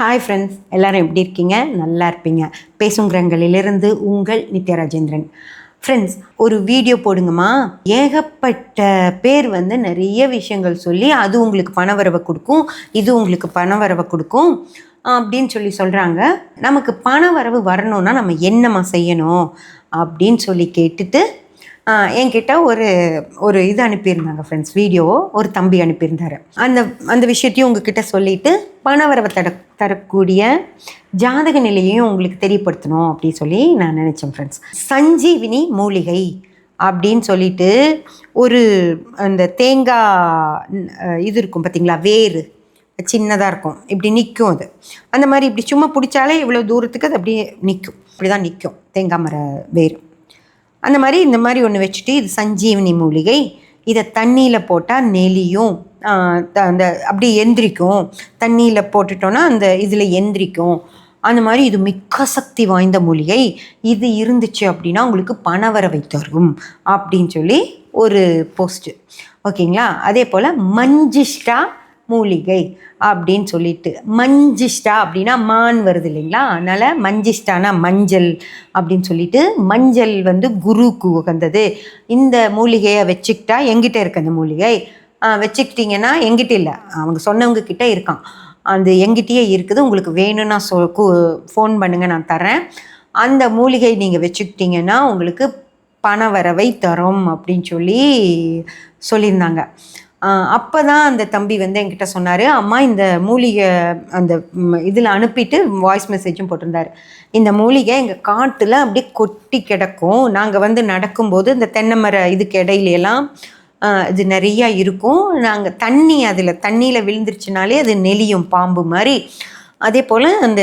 Hi friends எல்லாரும் எப்படி இருக்கீங்க? நல்லா இருப்பீங்க. பேசுங்கிறங்களிலிருந்து உங்கள் நித்யராஜேந்திரன். ஃப்ரெண்ட்ஸ் ஒரு வீடியோ போடுங்கம்மா. ஏகப்பட்ட பேர் வந்து நிறைய விஷயங்கள் சொல்லி அது உங்களுக்கு பணவரவை கொடுக்கும் இது உங்களுக்கு பணவரவை கொடுக்கும் அப்படின்னு சொல்லி சொல்கிறாங்க நமக்கு பணவரவு வரணும்னா நம்ம என்னம்மா செய்யணும் அப்படின்னு சொல்லி கேட்டுட்டு என்கிட்ட ஒரு ஒரு இது அனுப்பியிருந்தாங்க ஃப்ரெண்ட்ஸ் வீடியோ ஒரு தம்பி அனுப்பியிருந்தாரு. அந்த அந்த விஷயத்தையும் உங்ககிட்ட சொல்லிட்டு பணவரவை தர தரக்கூடிய ஜாதக நிலையையும் உங்களுக்கு தெரியப்படுத்தணும் அப்படின்னு சொல்லி நான் நினச்சேன் ஃப்ரெண்ட்ஸ் சஞ்சீவினி மூலிகை அப்படின்னு சொல்லிட்டு ஒரு அந்த தேங்காய் இது இருக்கும் பார்த்தீங்களா வேறு சின்னதாக இருக்கும். இப்படி நிற்கும் அது. அந்த மாதிரி இப்படி சும்மா பிடிச்சாலே இவ்வளோ தூரத்துக்கு அது அப்படியே நிற்கும் இப்படி தான் நிற்கும் தேங்காய் மர வேர் அந்த மாதிரி இந்த மாதிரி ஒன்று வச்சுட்டு இது சஞ்சீவனி மூலிகை. இதை தண்ணியில் போட்டால் நெலியும் த- அந்த அப்படி எந்திரிக்கும். தண்ணியில் போட்டுட்டோன்னா அந்த இதில் எந்திரிக்கும். அந்த மாதிரி இது மிக்க சக்தி வாய்ந்த மூலிகை. இது இருந்துச்சு அப்படின்னா உங்களுக்கு பணவரவை தரும் அப்படின்னு சொல்லி ஒரு போஸ்ட்டு ஓகேங்களா? அதே போல் மஞ்சிஷ்டா மூலிகை அப்படின்னு சொல்லிட்டு. மஞ்சிஷ்டா அப்படின்னா மான் வருது இல்லைங்களா? அதனால் மஞ்சிஷ்டானா மஞ்சள் அப்படின்னு சொல்லிட்டு மஞ்சள் வந்து குருக்கு உகந்தது. இந்த மூலிகையை வச்சுக்கிட்டா எங்கிட்ட இருக்கு அந்த மூலிகை. வச்சுக்கிட்டிங்கன்னா எங்கிட்ட இல்லை. அவங்க சொன்னவங்க கிட்ட இருக்கான். அது எங்கிட்டயே இருக்குது. உங்களுக்கு வேணும்னா சொ ஃபோன் பண்ணுங்கள் நான் தரேன் அந்த மூலிகை நீங்கள் வச்சுக்கிட்டிங்கன்னா உங்களுக்கு பண வரவை தரும் அப்படின்னு சொல்லி சொல்லியிருந்தாங்க. அப்போ தான் அந்த தம்பி வந்து என்கிட்ட சொன்னார் அம்மா இந்த மூலிகை அந்த இதில் அனுப்பிட்டு வாய்ஸ் மெசேஜும் போட்டிருந்தாரு. இந்த மூலிகை எங்கள் காட்டில் அப்படியே கொட்டி கிடக்கும். நாங்கள் வந்து நடக்கும்போது இந்த தென்னை மர இதுக்கு இடையில இது நிறையா இருக்கும். நாங்கள் தண்ணி அதில் தண்ணியில் விழுந்துருச்சுனாலே அது நெளியும் பாம்பு மாதிரி. அதே போல் அந்த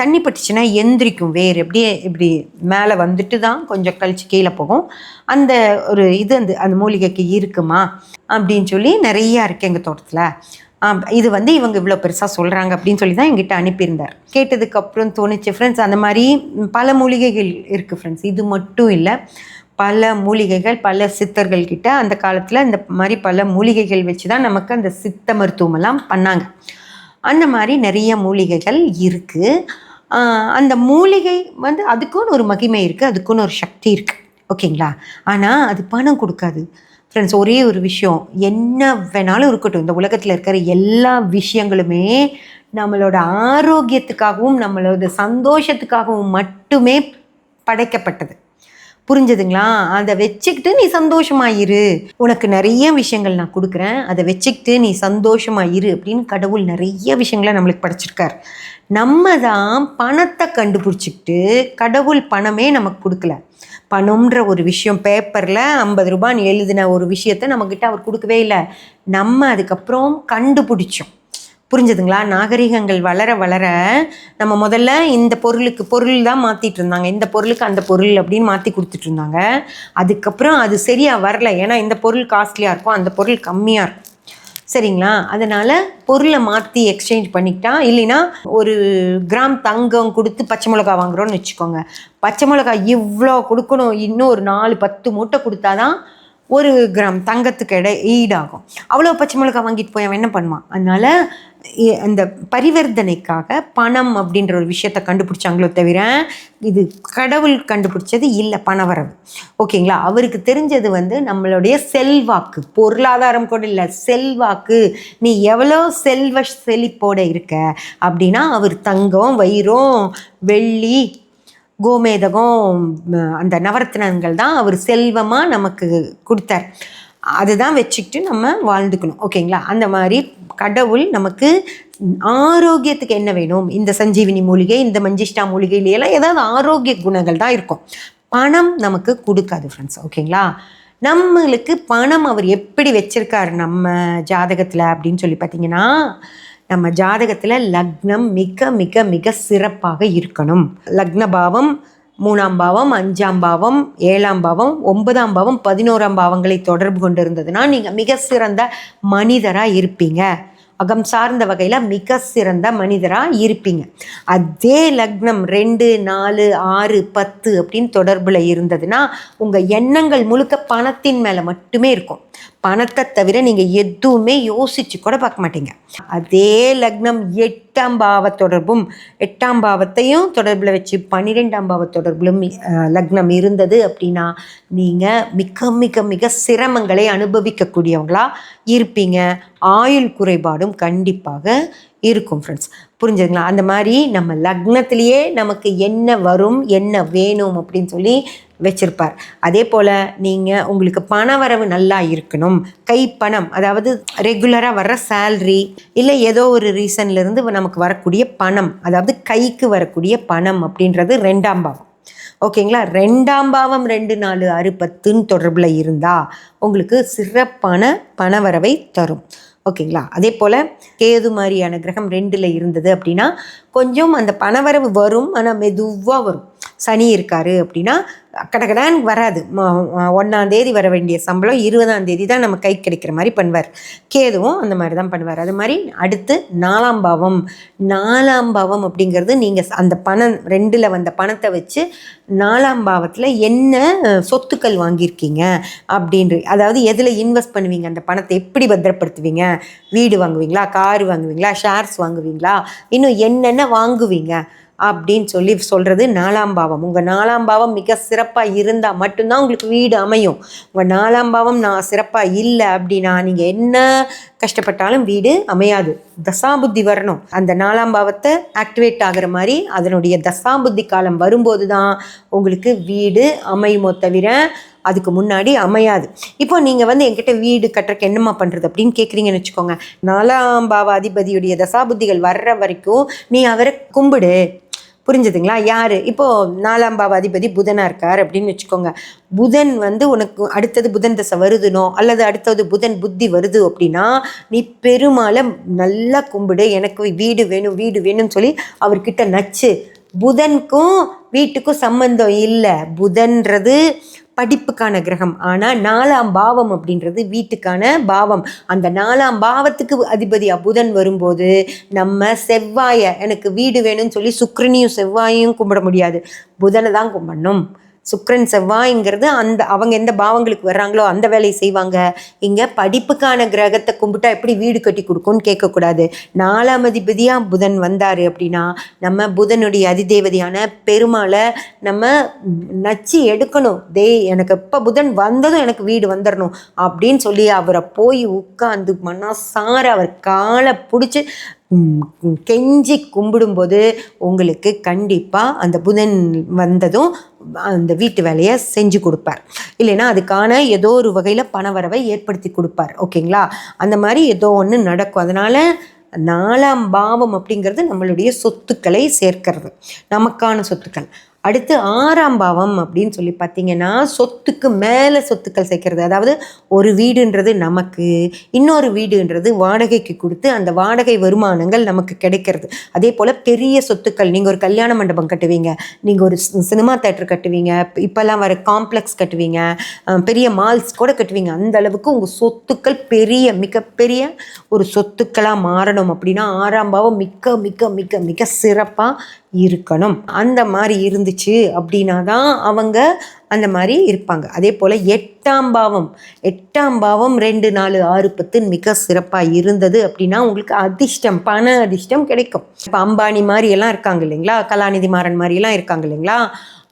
தண்ணி பட்டுச்சுன்னா எந்திரிக்கும் வேர். அப்படியே இப்படி மேலே வந்துட்டு தான் கொஞ்சம் கழிச்சு கீழே போகும். அந்த ஒரு இது அந்த அந்த மூலிகைக்கு இருக்குமா அப்படின்னு சொல்லி நிறையா இருக்குது எங்கள் தோட்டத்தில். இது வந்து இவங்க இவ்வளோ பெருசாக சொல்கிறாங்க அப்படின்னு சொல்லி தான் எங்கிட்ட அனுப்பியிருந்தார். கேட்டதுக்கப்புறம் தோணுச்சு ஃப்ரெண்ட்ஸ் அந்த மாதிரி பல மூலிகைகள் இருக்குது ஃப்ரெண்ட்ஸ் இது மட்டும் இல்லை பல மூலிகைகள் பல சித்தர்கள் கிட்ட அந்த காலத்தில் இந்த மாதிரி பல மூலிகைகள் வச்சு தான் நமக்கு அந்த சித்த மருத்துவமெல்லாம் பண்ணாங்க. அந்த மாதிரி நிறைய மூலிகைகள் இருக்குது அந்த மூலிகை வந்து அதுக்குன்னு ஒரு மகிமை இருக்குது அதுக்குன்னு ஒரு சக்தி இருக்குது ஓகேங்களா? ஆனால் அது பணம் கொடுக்காது. ஃப்ரெண்ட்ஸ் ஒரே ஒரு விஷயம். என்ன வேணாலும் இருக்கட்டும். இந்த உலகத்தில் இருக்கிற எல்லா விஷயங்களுமே நம்மளோட ஆரோக்கியத்துக்காகவும் நம்மளோட சந்தோஷத்துக்காகவும் மட்டுமே படைக்கப்பட்டது. புரிஞ்சதுங்களா? அதை வச்சுக்கிட்டு நீ சந்தோஷமாயிரு உனக்கு நிறைய விஷயங்கள் நான் கொடுக்குறேன். அதை வச்சுக்கிட்டு நீ சந்தோஷமா இரு அப்படின்னு கடவுள் நிறைய விஷயங்களை நம்மளுக்கு படைச்சிருக்கார். நம்ம தான் பணத்தை கண்டுபிடிச்சிக்கிட்டு கடவுள் பணமே நமக்கு கொடுக்கல. பணம்ன்ற ஒரு விஷயம் பேப்பரில் ஐம்பது ரூபான்னு எழுதின ஒரு விஷயத்த நம்மக்கிட்ட அவர் கொடுக்கவே இல்லை. நம்ம அதுக்கப்புறம் கண்டுபிடிச்சோம். புரிஞ்சுதுங்களா? நாகரிகங்கள் வளர வளர நம்ம முதல்ல இந்த பொருளுக்கு பொருள் தான் மாற்றிட்டு இருந்தாங்க இந்த பொருளுக்கு அந்த பொருள் அப்படின்னு மாற்றி கொடுத்துட்டு இருந்தாங்க அதுக்கப்புறம் அது சரியாக வரல. ஏன்னா இந்த பொருள் காஸ்ட்லியாக இருக்கும் அந்த பொருள் கம்மியாக இருக்கும். சரிங்களா? அதனால் பொருளை மாற்றி எக்ஸ்சேஞ்ச் பண்ணிக்கிட்டா இல்லைன்னா ஒரு கிராம் தங்கம் கொடுத்து பச்சை மிளகா வாங்குறோம்னு வச்சுக்கோங்க. பச்சை மிளகா இவ்வளோ கொடுக்கணும். இன்னும் ஒரு நாலு பத்து மூட்டை கொடுத்தாதான் ஒரு கிராம் தங்கத்துக்கு இட ஈடாகும். அவ்வளோ பச்சை மிளகா வாங்கிட்டு போய் அவன் என்ன பண்ணுவான்? அதனால் அந்த பரிவர்த்தனைக்காக பணம் அப்படின்ற ஒரு விஷயத்தை கண்டுபிடிச்சாங்களோ தவிர இது கடவுள் கண்டுபிடிச்சது இல்லை பணவரவு ஓகேங்களா? அவருக்கு தெரிஞ்சது வந்து நம்மளுடைய செல்வாக்கு பொருளாதாரம் கூட இல்லை செல்வாக்கு. நீ எவ்வளோ செல்வ செழிப்போட இருக்க அப்படின்னா அவர் தங்கம் வயிறோம் வெள்ளி கோமேதகம் அந்த நவரத்னங்கள் தான் அவர் செல்வமாக நமக்கு கொடுத்தார். அதுதான் வச்சுக்கிட்டு நம்ம வாழ்ந்துக்கணும். ஓகேங்களா? அந்த மாதிரி கடவுள் நமக்கு ஆரோக்கியத்துக்கு என்ன வேணும்? இந்த சஞ்சீவினி மூலிகை இந்த மஞ்சிஷ்டா மூலிகையிலையெல்லாம் ஏதாவது ஆரோக்கிய குணங்கள் தான் இருக்கும். பணம் நமக்கு கொடுக்காது ஃப்ரெண்ட்ஸ் ஓகேங்களா? நம்மளுக்கு பணம் அவர் எப்படி வச்சிருக்காரு நம்ம ஜாதகத்தில் அப்படின்னு சொல்லி பார்த்தீங்கன்னா நம்ம ஜாதகத்தில் லக்னம் மிக மிக மிக சிறப்பாக இருக்கணும். லக்ன பாவம் மூணாம் பாவம் அஞ்சாம் பாவம் ஏழாம் பாவம் ஒன்பதாம் பாவம் பதினோராம் பாவங்களை தொடர்பு கொண்டு இருந்ததுன்னா நீங்கள் மிக சிறந்த மனிதராக இருப்பீங்க. அகம் சார்ந்த வகையில் மிக சிறந்த மனிதராக இருப்பீங்க. அதே லக்னம் ரெண்டு நாலு ஆறு பத்து அப்படின்னு தொடர்பில் இருந்ததுன்னா உங்கள் எண்ணங்கள் முழுக்க பணத்தின் மேலே மட்டுமே இருக்கும். பணத்தை தவிர நீங்கள் எதுவுமே யோசிச்சு கூட பார்க்க மாட்டீங்க. அதே லக்னம் எட்டாம் பாவ தொடர்பும் எட்டாம் பாவத்தையும் தொடர்பில் வச்சு பன்னிரெண்டாம் பாவ தொடர்பிலும் லக்னம் இருந்தது அப்படின்னா நீங்கள் மிக மிக மிக சிரமங்களை அனுபவிக்கக்கூடியவங்களாக இருப்பீங்க. ஆயுள் குறைபாடும் கண்டிப்பாக இருக்கும் ஃப்ரெண்ட்ஸ் புரிஞ்சுதுங்களா? அந்த மாதிரி நம்ம லக்னத்திலேயே நமக்கு என்ன வரும் என்ன வேணும் அப்படின்னு சொல்லி வச்சிருப்பார். அதே போல் நீங்கள் உங்களுக்கு பண வரவு நல்லா இருக்கணும். கைப்பணம் அதாவது ரெகுலராக வர்ற சேல்ரி இல்லை ஏதோ ஒரு ரீசன்லேருந்து நமக்கு வரக்கூடிய பணம் அதாவது கைக்கு வரக்கூடிய பணம் அப்படின்றது ரெண்டாம் பாவம். ஓகேங்களா? ரெண்டாம் பாவம் ரெண்டு நாலு அறுபத்துன்னு தொடர்பில் இருந்தால் உங்களுக்கு சிறப்பான பணவரவை தரும். ஓகேங்களா? அதே போல் கேது மாதிரியான கிரகம் ரெண்டில் இருந்தது அப்படின்னா கொஞ்சம் அந்த பணவரவு வரும் ஆனால் மெதுவாக வரும். சனி இருக்காரு அப்படின்னா கடகடான் வராது. ஒன்றாம் தேதி வர வேண்டிய சம்பளம் இருபதாம் தேதி தான் நம்ம கை கிடைக்கிற மாதிரி பண்ணுவார். கேதுவும் அந்த மாதிரி தான் பண்ணுவார். அது மாதிரி அடுத்து நாலாம் பாவம். நாலாம் பாவம் அப்படிங்கிறது நீங்கள் அந்த பணம் ரெண்டில் வந்த பணத்தை வச்சு நாலாம் பாவத்தில் என்ன சொத்துக்கள் வாங்கியிருக்கீங்க அப்படின்ற அதாவது எதில் இன்வெஸ்ட் பண்ணுவீங்க? அந்த பணத்தை எப்படி பத்திரப்படுத்துவீங்க? வீடு வாங்குவீங்களா? கார் வாங்குவீங்களா? ஷேர்ஸ் வாங்குவீங்களா? இன்னும் என்னென்ன வாங்குவீங்க? அப்படின்னு சொல்லி சொல்கிறது நாலாம் பாவம். உங்கள் நாலாம் பாவம் மிக சிறப்பாக இருந்தால் மட்டும்தான் உங்களுக்கு வீடு அமையும். உங்கள் நாலாம் பாவம் நான் சிறப்பாக இல்லை அப்படின்னா நீங்கள் என்ன கஷ்டப்பட்டாலும் வீடு அமையாது. தசாபுத்தி வரணும். அந்த நாலாம் பாவத்தை ஆக்டிவேட் ஆகிற மாதிரி அதனுடைய தசாபுத்தி காலம் வரும்போது தான் உங்களுக்கு வீடு அமையுமோ தவிர அதுக்கு முன்னாடி அமையாது. இப்போ நீங்கள் வந்து என்கிட்ட வீடு கட்டுறக்கு என்னம்மா பண்ணுறது அப்படின்னு கேட்குறீங்கன்னு வச்சுக்கோங்க. நாலாம் பாவ அதிபதியுடைய தசாபுத்திகள் வர்ற வரைக்கும் நீ அவரை கும்பிடு. புரிஞ்சுதுங்களா? யார்? இப்போது நாலாம் பாவ அதிபதி புதனாக இருக்கார் அப்படின்னு வச்சுக்கோங்க. புதன் வந்து உனக்கு அடுத்தது புதன் தசை வருதுனோ அல்லது அடுத்தது புதன் புத்தி வருது அப்படின்னா நீ பெருமாளை நல்லா கும்பிடு. எனக்கு வீடு வேணும் வீடு வேணும்னு சொல்லி அவர்கிட்ட நச்சு. புதனுக்கும் வீட்டுக்கும் சம்பந்தம் இல்லை. புதன்றது படிப்புக்கான கிரகம். ஆனால் நாலாம் பாவம் அப்படின்றது வீட்டுக்கான பாவம். அந்த நாலாம் பாவத்துக்கு அதிபதியாக புதன் வரும்போது நம்ம செவ்வாயை எனக்கு வீடு வேணும்னு சொல்லி சுக்கிரனையும் செவ்வாயையும் கும்பிட முடியாது. புதனை தான் கும்பிடணும் சுக்ரன் செவ்வாய்ங்கிறது அந்த அவங்க எந்த பாவங்களுக்கு வர்றாங்களோ அந்த வேலையை செய்வாங்க. இங்கே படிப்புக்கான கிரகத்தை கும்பிட்டா எப்படி வீடு கட்டி கொடுக்கும்னு கேட்கக்கூடாது. நாலாம் அதிபதியாக புதன் வந்தார் அப்படின்னா நம்ம புதனுடைய அதிதேவதியான பெருமாளை நம்ம நச்சு எடுக்கணும். தே எனக்கு எப்போ புதன் வந்ததும் எனக்கு வீடு வந்துடணும் அப்படின்னு சொல்லி அவரை போய் உட்காந்து மனசார அவர் காலை பிடிச்சி கெஞ்சி கும்பிடும்போது உங்களுக்கு கண்டிப்பாக அந்த புதன் வந்ததும் அந்த வீட்டு வேலையை செஞ்சு கொடுப்பார். இல்லைன்னா அதுக்கான ஏதோ ஒரு வகையில் பணவரவை ஏற்படுத்தி கொடுப்பார். ஓகேங்களா? அந்த மாதிரி ஏதோ ஒன்று நடக்கும். அதனால் நாலாம் பாவம் அப்படிங்கிறது நம்மளுடைய சொத்துக்களை சேர்க்கிறது. நமக்கான சொத்துக்கள். அடுத்து ஆறாம் பாவம் அப்படின்னு சொல்லி பார்த்தீங்கன்னா சொத்துக்கு மேலே சொத்துக்கள் சேர்க்கறது. அதாவது ஒரு வீடுன்றது நமக்கு இன்னொரு வீடுன்றது வாடகைக்கு கொடுத்து அந்த வாடகை வருமானங்கள் நமக்கு கிடைக்கிறது. அதே போல் பெரிய சொத்துக்கள் நீங்கள் ஒரு கல்யாண மண்டபம் கட்டுவீங்க நீங்கள் ஒரு சினிமா தேட்டர் கட்டுவீங்க இப்போல்லாம் வர காம்ப்ளெக்ஸ் கட்டுவீங்க பெரிய மால்ஸ் கூட கட்டுவீங்க. அந்த அளவுக்கு உங்கள் சொத்துக்கள் பெரிய மிகப்பெரிய ஒரு சொத்துக்களாக மாறணும் அப்படின்னா ஆறாம் பாவம் மிக்க மிக்க மிக மிக சிறப்பாக இருக்கணும். அந்த மாதிரி இருந்துச்சு அப்படின்னா தான் அவங்க அந்த மாதிரி இருப்பாங்க. அதே போல் எட்டாம் பாவம் எட்டாம் பாவம் ரெண்டு நாலு ஆறு பத்து மிக சிறப்பாக இருந்தது அப்படின்னா உங்களுக்கு அதிர்ஷ்டம் பண அதிர்ஷ்டம் கிடைக்கும். இப்போ அம்பானி மாதிரி எல்லாம் இருக்காங்க இல்லைங்களா? கலாநிதி மாறன் மாதிரியெல்லாம் இருக்காங்க இல்லைங்களா?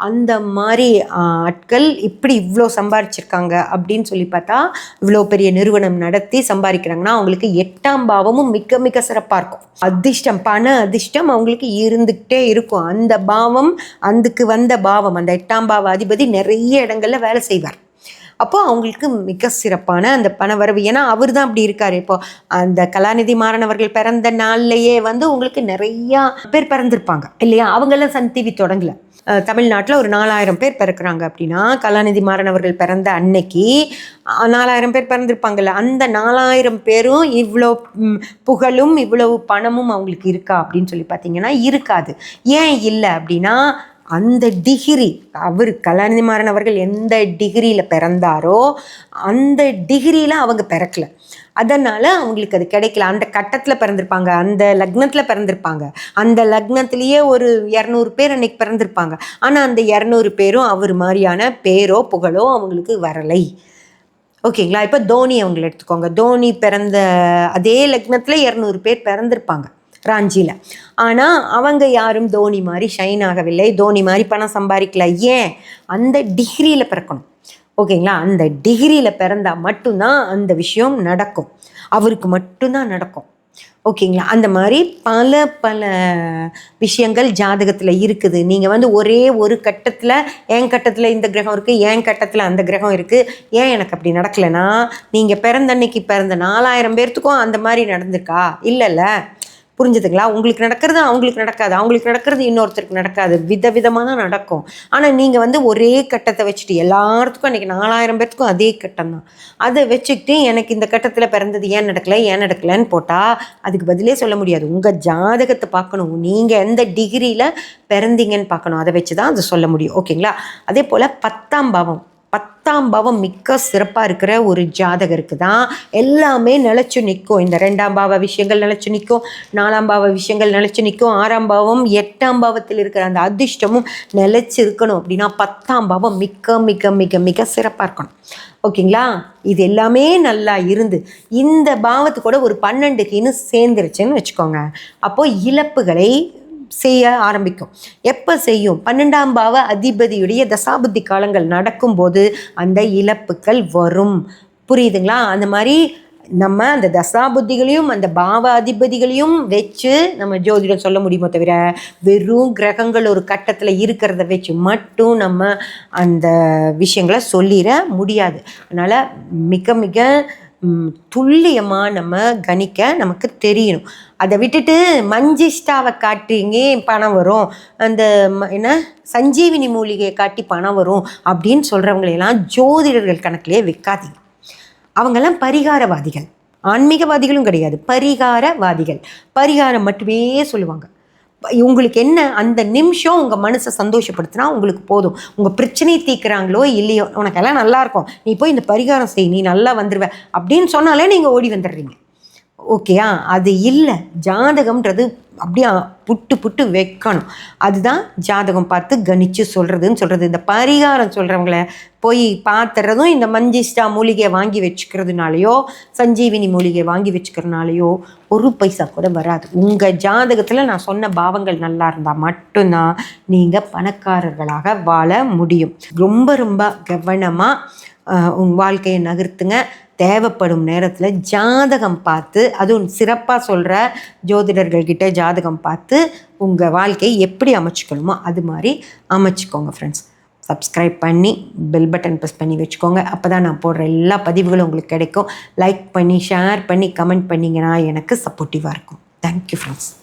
அந்த மாதிரி ஆட்கள் இப்படி இவ்வளோ சம்பாரிச்சிருக்காங்க அப்படின்னு சொல்லி பார்த்தா இவ்வளோ பெரிய நிறுவனம் நடத்தி சம்பாதிக்கிறாங்கன்னா அவங்களுக்கு எட்டாம் பாவமும் மிக மிக சிறப்பாக இருக்கும். அதிர்ஷ்டம் பண அதிர்ஷ்டம் அவங்களுக்கு இருந்துக்கிட்டே இருக்கும். அந்த பாவம் அதுக்கு வந்த பாவம் அந்த எட்டாம் பாவ அதிபதி நிறைய இடங்களில் வேலை செய்வார். அப்போ அவங்களுக்கு மிக சிறப்பான அந்த பணவரவு ஏன்னா அவர் தான் அப்படி இருக்கார். இப்போ அந்த கலாநிதி மாறனவர்கள் பிறந்த நாள்லையே வந்து உங்களுக்கு நிறையா பேர் பிறந்திருப்பாங்க. இல்லையா? அவங்களாம் சன் டிவி தொடங்கலை. தமிழ்நாட்டில் ஒரு நாலாயிரம் பேர் பிறக்கிறாங்க அப்படின்னா கலாநிதி மாறன் அவர்கள் பிறந்த அன்னைக்கு நாலாயிரம் பேர் பிறந்திருப்பாங்கல்ல அந்த நாலாயிரம் பேரும் இவ்வளோ புகழும் இவ்வளவு பணமும் அவங்களுக்கு இருக்கா அப்படின்னு சொல்லி பார்த்தீங்கன்னா இருக்காது. ஏன் இல்லை அப்படின்னா அந்த டிகிரி அவர் கலாநிதி மாறன் அவர்கள் எந்த டிகிரியில் பிறந்தாரோ அந்த டிகிரியில் அவங்க பிறக்கல. அதனால் அவங்களுக்கு அது கிடைக்கல. அந்த கட்டத்தில் பிறந்திருப்பாங்க அந்த லக்னத்தில் பிறந்திருப்பாங்க. அந்த லக்னத்திலேயே ஒரு இரநூறு பேர் அன்னைக்கு பிறந்திருப்பாங்க. ஆனால் அந்த இரநூறு பேரும் அவர் மாதிரியான பேரோ புகழோ அவங்களுக்கு வரலை. ஓகேங்களா? இப்போ தோனி அவங்களை எடுத்துக்கோங்க. தோனி பிறந்த அதே லக்னத்தில் இரநூறு பேர் பிறந்திருப்பாங்க ராஞ்சியில். ஆனால் அவங்க யாரும் தோனி மாதிரி ஷைன் ஆகவில்லை. தோனி மாதிரி பணம் சம்பாதிக்கல. ஏன்? அந்த டிகிரியில் பிறக்கணும். ஓகேங்களா? அந்த டிகிரியில் பிறந்தால் மட்டும்தான் அந்த விஷயம் நடக்கும். அவருக்கு மட்டும்தான் நடக்கும். ஓகேங்களா? அந்த மாதிரி பல பல விஷயங்கள் ஜாதகத்தில் இருக்குது. நீங்கள் வந்து ஒரே ஒரு கட்டத்தில் என் கட்டத்தில் இந்த கிரகம் இருக்குது என் கட்டத்தில் அந்த கிரகம் இருக்குது ஏன் எனக்கு அப்படி நடக்கலைன்னா? நீங்கள் பிறந்த அன்னைக்கு பிறந்த நாலாயிரம் பேர்த்துக்கும் அந்த மாதிரி நடந்திருக்கா? இல்லைல்ல. புரிஞ்சுதுங்களா? உங்களுக்கு நடக்கிறது அவங்களுக்கு நடக்காது. அவங்களுக்கு நடக்கிறது இன்னொருத்தருக்கு நடக்காது. விதவிதமாக தான் நடக்கும். ஆனால் நீங்கள் வந்து ஒரே கட்டத்தை வச்சுட்டு எல்லாத்துக்கும் அன்றைக்கி நாலாயிரம் பேர்த்துக்கும் அதே கட்டம் தான். அதை வச்சுக்கிட்டு எனக்கு இந்த கட்டத்தில் பிறந்தது ஏன் நடக்கலை ஏன் நடக்கலைன்னு போட்டால் அதுக்கு பதிலே சொல்ல முடியாது. உங்கள் ஜாதகத்தை பார்க்கணும். நீங்கள் எந்த டிகிரியில் பிறந்தீங்கன்னு பார்க்கணும். அதை வச்சு தான் அதை சொல்ல முடியும். ஓகேங்களா? அதே போல் பத்தாம் பாவம். பத்தாம் பாவம் மிக்க சிறப்பாக இருக்கிற ஒரு ஜாதகருக்கு தான் எல்லாமே நிலச்சி நிற்கும். இந்த ரெண்டாம் பாவ விஷயங்கள் நிலச்சி நிற்கும் நாலாம் பாவ விஷயங்கள் நிலச்சி நிற்கும் ஆறாம் பாவம் எட்டாம் பாவத்தில் இருக்கிற அந்த அதிர்ஷ்டமும் நிலச்சி இருக்கணும் அப்படின்னா பத்தாம் பாவம் மிக்க மிக மிக மிக சிறப்பாக இருக்கணும். ஓகேங்களா? இது எல்லாமே நல்லா இருந்து இந்த பாவத்து கூட ஒரு பன்னெண்டுக்குன்னு சேர்ந்துருச்சுன்னு வச்சுக்கோங்க. அப்போது இழப்புகளை செய்ய ஆரம்பிக்கும். எப்போ செய்யும்? பன்னெண்டாம் பாவ அதிபதியுடைய தசாபுத்தி காலங்கள் நடக்கும்போது அந்த இழப்புகள் வரும். புரியுதுங்களா? அந்த மாதிரி நம்ம அந்த தசாபுத்திகளையும் அந்த பாவ அதிபதிகளையும் வச்சு நம்ம ஜோதிடம் சொல்ல முடியுமோ தவிர வெறும் கிரகங்கள் ஒரு கட்டத்தில் இருக்கிறத வச்சு மட்டும் நம்ம அந்த விஷயங்களை சொல்லிட முடியாது. அதனால் மிக மிக துல்லியமாக நம்ம கணிக்க நமக்கு தெரியணும். அதை விட்டுட்டு மஞ்சிஷ்டாவை காட்டிங்க பணம் வரும். அந்த என்ன? சஞ்சீவினி மூலிகையை காட்டி பணம் வரும் அப்படின்னு சொல்கிறவங்களையெல்லாம் ஜோதிடர்கள் கணக்கிலே வைக்காதீங்க. அவங்கெல்லாம் பரிகாரவாதிகள். ஆன்மீகவாதிகளும் கிடையாது. பரிகாரவாதிகள். பரிகாரம் மட்டுமே சொல்லுவாங்க. உங்களுக்கு என்ன அந்த நிமிஷம் உங்கள் மனசை சந்தோஷப்படுத்தினா உங்களுக்கு போதும். உங்கள் பிரச்சனையை தீர்க்குறாங்களோ இல்லையோ உனக்கெல்லாம் நல்லாயிருக்கும் நீ போய் இந்த பரிகாரம் செய் நீ நல்லா வந்துடுவ அப்படின்னு சொன்னாலே நீங்கள் ஓடி வந்துடுறீங்க. ஓகேயா? அது இல்லை. ஜாதகம்ன்றது அப்படியே புட்டு புட்டு வைக்கணும். அதுதான் ஜாதகம் பார்த்து கணிச்சு சொல்கிறதுன்னு சொல்கிறது இந்த பரிகாரம் சொல்கிறவங்கள போய் பார்த்துறதும் இந்த மஞ்சிஸ்டா மூலிகையை வாங்கி வச்சுக்கிறதுனாலையோ சஞ்சீவினி மூலிகையை வாங்கி வச்சுக்கிறதுனாலையோ ஒரு பைசா கூட வராது. உங்கள் ஜாதகத்தில் நான் சொன்ன பாவங்கள் நல்லா இருந்தால் மட்டும்தான் நீங்கள் பணக்காரர்களாக வாழ முடியும். ரொம்ப ரொம்ப கவனமாக உங்கள் வாழ்க்கையை நகர்த்துங்க. தேவைப்படும் நேரத்தில் ஜாதகம் பார்த்து அதுவும் சிறப்பாக சொல்கிற ஜோதிடர்கள்கிட்ட ஜாதகம் பார்த்து உங்கள் வாழ்க்கையை எப்படி அமைச்சிக்கணுமோ அது மாதிரி அமைச்சிக்கோங்க ஃப்ரெண்ட்ஸ் சப்ஸ்கிரைப் பண்ணி பெல் பட்டன் ப்ரெஸ் பண்ணி வச்சுக்கோங்க. அப்போ தான் நான் போடுற எல்லா பதிவுகளும் உங்களுக்கு கிடைக்கும். லைக் பண்ணி ஷேர் பண்ணி கமெண்ட் பண்ணிங்கன்னா எனக்கு சப்போர்ட்டிவாக இருக்கும். Thank you friends